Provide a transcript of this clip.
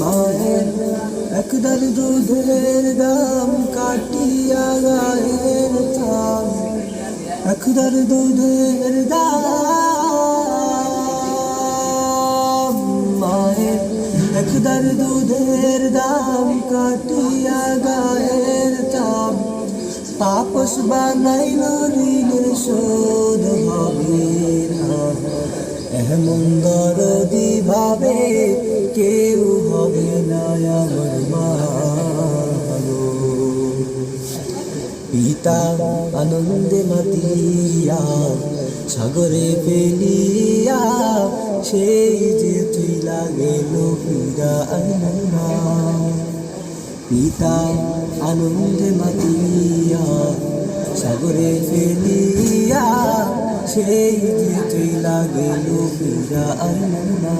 মায়ের একদার দুধের দাম কাটিয়া গায়ের থাম একদার দুধের দাম মায়ের একদার দুধের দাম কাটিয়া গায়ের থাম তাপস বানাইল ঋণের শোধ হবে এমন দরদি গো। পিতা আনন্দে মাতিয়া, সাগরে ফেলিয়া, সেই যে তুই লাগে লোকিরা আইনা পিতা আনন্দে মাতিয়া, সাগরে ফেলিয়া, সেই যে তুই লাগে লোকিরা আইনা